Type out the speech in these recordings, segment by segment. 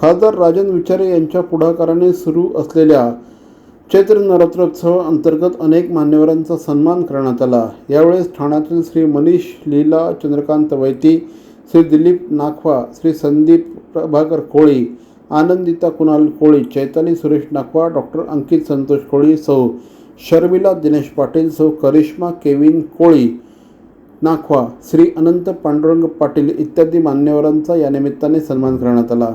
खासदार राजन विचारे यांच्या पुढाकाराने सुरू असलेल्या चैत्र नवरात्रोत्सव अंतर्गत अनेक मान्यवरांचा सन्मान करण्यात आला. यावेळेस ठाण्यातील श्री मनीष लीला चंद्रकांत वैती श्री दिलीप नाखवा श्री संदीप प्रभाकर कोळी आनंदिता कुणाल कोळी चैताली सुरेश नाखवा डॉक्टर अंकित संतोष कोळी सौ शर्मिला दिनेश पाटील सौ करिश्मा केविन कोळी नाखवा श्री अनंत पांडुरंग पाटील इत्यादी मान्यवरांचा या निमित्ताने सन्मान करण्यात आला.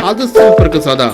அது சூப்பருக்கு சதா